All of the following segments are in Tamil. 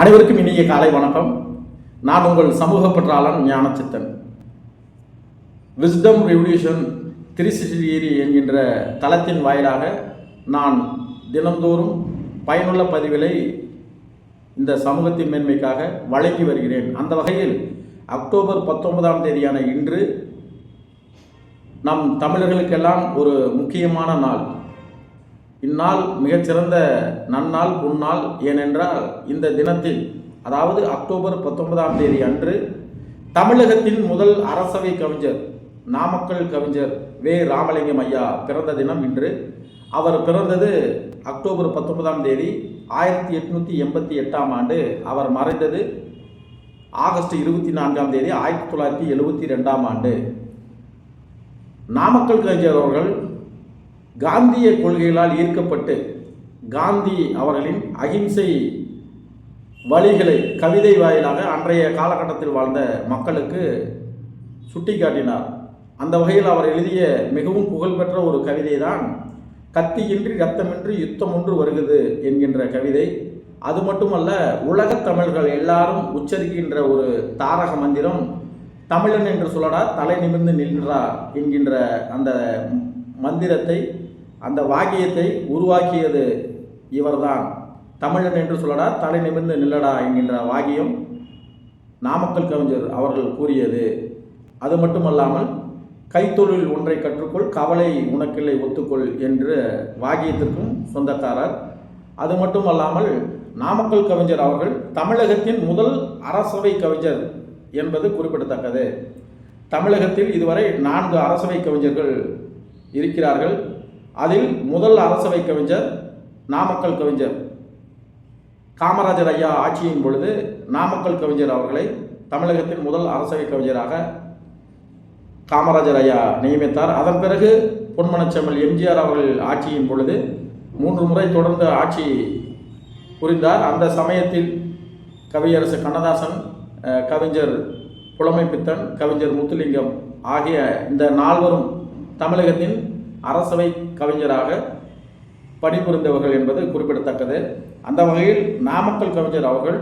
அனைவருக்கும் இனிய காலை வணக்கம். நான் உங்கள் சமூக பற்றாளன் Gnanachithan. Wisdom revolution three sixty என்கின்ற தளத்தின் வாயிலாக நான் தினந்தோறும் பயனுள்ள பதிவுகளை இந்த சமூகத்தின் மேன்மைக்காக வழங்கி வருகிறேன். அந்த வகையில் அக்டோபர் பத்தொன்பதாம் தேதியான இன்று நம் தமிழர்களுக்கெல்லாம் ஒரு முக்கியமான நாள். இந்நாள் மிகச்சிறந்த நன்னாள் பொன்னாள் ஏனென்றால் இந்த தினத்தில் அதாவது அக்டோபர் பத்தொன்பதாம் தேதி அன்று தமிழகத்தின் முதல் அரசவை கவிஞர் நாமக்கல் கவிஞர் வே. ராமலிங்கம் ஐயா பிறந்த தினம் இன்று. அவர் பிறந்தது அக்டோபர் பத்தொன்பதாம் தேதி ஆயிரத்தி எட்நூற்றி எண்பத்தி எட்டாம் ஆண்டு அவர் மறைந்தது ஆகஸ்ட் இருபத்தி நான்காம் தேதி ஆயிரத்தி தொள்ளாயிரத்தி எழுபத்தி ரெண்டாம் ஆண்டு. நாமக்கல் கவிஞர் அவர்கள் காந்திய கொள்கைகளால் ஈர்க்கப்பட்டு காந்தி அவர்களின் அகிம்சை வழிகளை கவிதை வாயிலாக அன்றைய காலகட்டத்தில் வாழ்ந்த மக்களுக்கு சுட்டிக்காட்டினார். அந்த வகையில் அவர் எழுதிய மிகவும் புகழ்பெற்ற ஒரு கவிதை தான் கத்தியின்றி ரத்தமின்றி யுத்தம் ஒன்று வருகிறது என்கின்ற கவிதை. அது மட்டுமல்ல உலகத் தமிழர்கள் எல்லாரும் உச்சரிக்கின்ற ஒரு தாரக மந்திரம் தமிழன் என்று சொல்லடா தலை நிமிர்ந்து நின்றா என்கின்ற அந்த மந்திரத்தை அந்த வாக்கியத்தை உருவாக்கியது இவர்தான். தமிழன் என்று சொல்லடா தலை நிமிர்ந்து நில்லடா என்கின்ற வாக்கியம் நாமக்கல் கவிஞர் அவர்கள் கூறியது. அது மட்டுமல்லாமல் கைத்தொழில் ஒன்றை கற்றுக்கொள் கவலை உனக்கில்லை ஒத்துக்கொள் என்று வாக்கியத்திற்கும் சொந்தக்காரர். அது மட்டுமல்லாமல் நாமக்கல் கவிஞர் அவர்கள் தமிழகத்தின் முதல் அரசவை கவிஞர் என்பது குறிப்பிடத்தக்கது. தமிழகத்தில் இதுவரை நான்கு அரசவை கவிஞர்கள் இருக்கிறார்கள். அதில் முதல் அரசவை கவிஞர் நாமக்கல் கவிஞர். காமராஜர் ஐயா ஆட்சியின் பொழுது நாமக்கல் கவிஞர் அவர்களை தமிழகத்தின் முதல் அரசவை கவிஞராக காமராஜர் ஐயா நியமித்தார். அதன் பிறகு பொன்மனச்செம்மல் எம்ஜிஆர் அவர்கள் ஆட்சியின் பொழுது மூன்று முறை தொடர்ந்து ஆட்சி புரிந்தார். அந்த சமயத்தில் கவியரசு கண்ணதாசன் கவிஞர் புலமைப்பித்தன் கவிஞர் முத்துலிங்கம் ஆகிய இந்த நால்வரும் தமிழகத்தின் அரசவை கவிஞராக பணிபுரிந்தவர்கள் என்பது குறிப்பிடத்தக்கது. அந்த வகையில் நாமக்கல் கவிஞர் அவர்கள்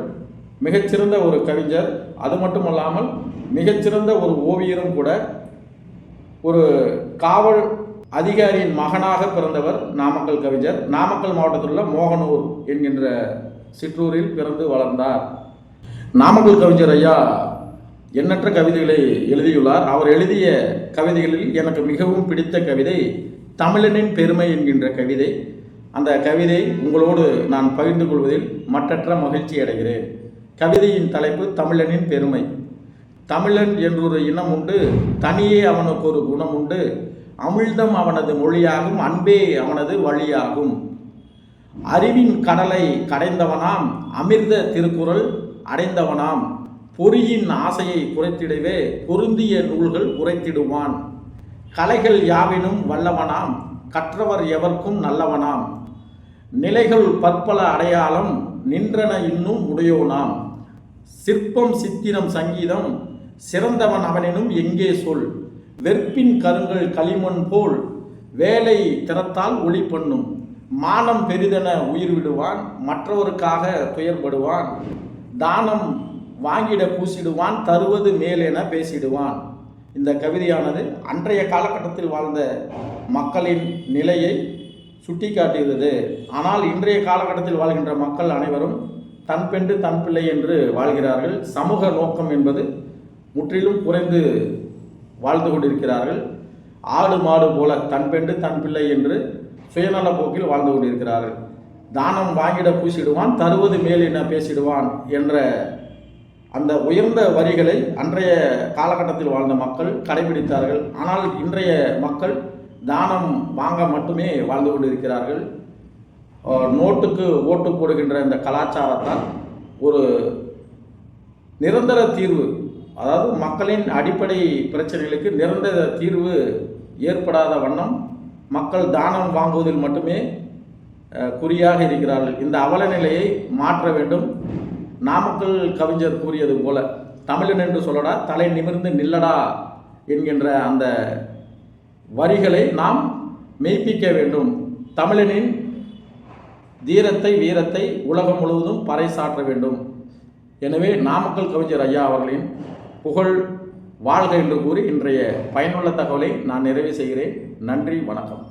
மிகச்சிறந்த ஒரு கவிஞர். அது மட்டுமல்லாமல் மிகச்சிறந்த ஒரு ஓவியரும் கூட. ஒரு காவல் அதிகாரியின் மகனாக பிறந்தவர் நாமக்கல் கவிஞர். நாமக்கல் மாவட்டத்தில் உள்ள மோகனூர் என்கின்ற சிற்றூரில் பிறந்து வளர்ந்தார். நாமக்கல் கவிஞர் ஐயா எண்ணற்ற கவிதைகளை எழுதியுள்ளார். அவர் எழுதிய கவிதைகளில் எனக்கு மிகவும் பிடித்த கவிதை தமிழனின் பெருமை என்கின்ற கவிதை. அந்த கவிதை உங்களோடு நான் பகிர்ந்து கொள்வதில் மற்றற்ற மகிழ்ச்சி அடைகிறேன். கவிதையின் தலைப்பு தமிழனின் பெருமை. தமிழன் என்றொரு இனம் உண்டு தனியே அவனுக்கு ஒரு குணம் உண்டு. அமிழ்தம் அவனது மொழியாகும் அன்பே அவனது வழியாகும். அறிவின் கடலை கடைந்தவனாம் அமிர்த திருக்குறள் அடைந்தவனாம். பொறியின் ஆசையை குறைத்திடவே பொருந்திய நூல்கள் உரைத்திடுவான். கலைகள் யாவினும் வல்லவனாம் கற்றவர் எவர்க்கும் நல்லவனாம். நிலைகள் பற்பல அடையாளம் நின்றன இன்னும் உடையோனாம். சிற்பம் சித்திரம் சங்கீதம் சிறந்தவன் அவனினும் எங்கே சொல்? வெற்பின் கருங்கள் களிமண் போல் வேலை திறத்தால் ஒளி பண்ணும். மானம் பெரிதென உயிர் விடுவான் மற்றவருக்காக துயர்படுவான். தானம் வாங்கிட பூசிடுவான் தருவது மேல் என பேசிடுவான். இந்த கவிதையானது அன்றைய காலகட்டத்தில் வாழ்ந்த மக்களின் நிலையை சுட்டிக்காட்டுகிறது ஆனால் இன்றைய காலகட்டத்தில் வாழ்கின்ற மக்கள் அனைவரும் தன் பெண்டு தன் பிள்ளை என்று வாழ்கிறார்கள். சமூக நோக்கம் என்பது முற்றிலும் குறைந்து வாழ்ந்து கொண்டிருக்கிறார்கள். ஆடு மாடு போல தன் பெண்டு தன் பிள்ளை என்று சுயநல போக்கில் வாழ்ந்து கொண்டிருக்கிறார்கள். தானம் வாங்கிட பூசிடுவான் தருவது மேல் என்ன பேசிடுவான் என்ற அந்த உயர்ந்த வரிகளை அன்றைய காலகட்டத்தில் வாழ்ந்த மக்கள் கடைபிடித்தார்கள். ஆனால் இன்றைய மக்கள் தானம் வாங்க மட்டுமே வாழ்ந்து கொண்டிருக்கிறார்கள். நோட்டுக்கு ஓட்டு போடுகின்ற இந்த கலாச்சாரத்தால் ஒரு நிரந்தர தீர்வு அதாவது மக்களின் அடிப்படை பிரச்சனைகளுக்கு நிரந்தர தீர்வு ஏற்படாத வண்ணம் மக்கள் தானம் வாங்குவதில் மட்டுமே குறியாக இருக்கிறார்கள். இந்த அவல நிலையை மாற்ற வேண்டும். நாமக்கல் கவிஞர் கூறியது போல தமிழன் என்று சொல்லடா தலை நிமிர்ந்து நில்லடா என்கின்ற அந்த வரிகளை நாம் மெய்ப்பிக்க வேண்டும். தமிழனின் தீரத்தை வீரத்தை உலகம் முழுவதும் பறைசாற்ற வேண்டும். எனவே நாமக்கல் கவிஞர் ஐயா அவர்களின் புகழ் வாழ்க என்று கூறி இன்றைய பயனுள்ள தகவலை நான் நிறைவு செய்கிறேன். நன்றி வணக்கம்.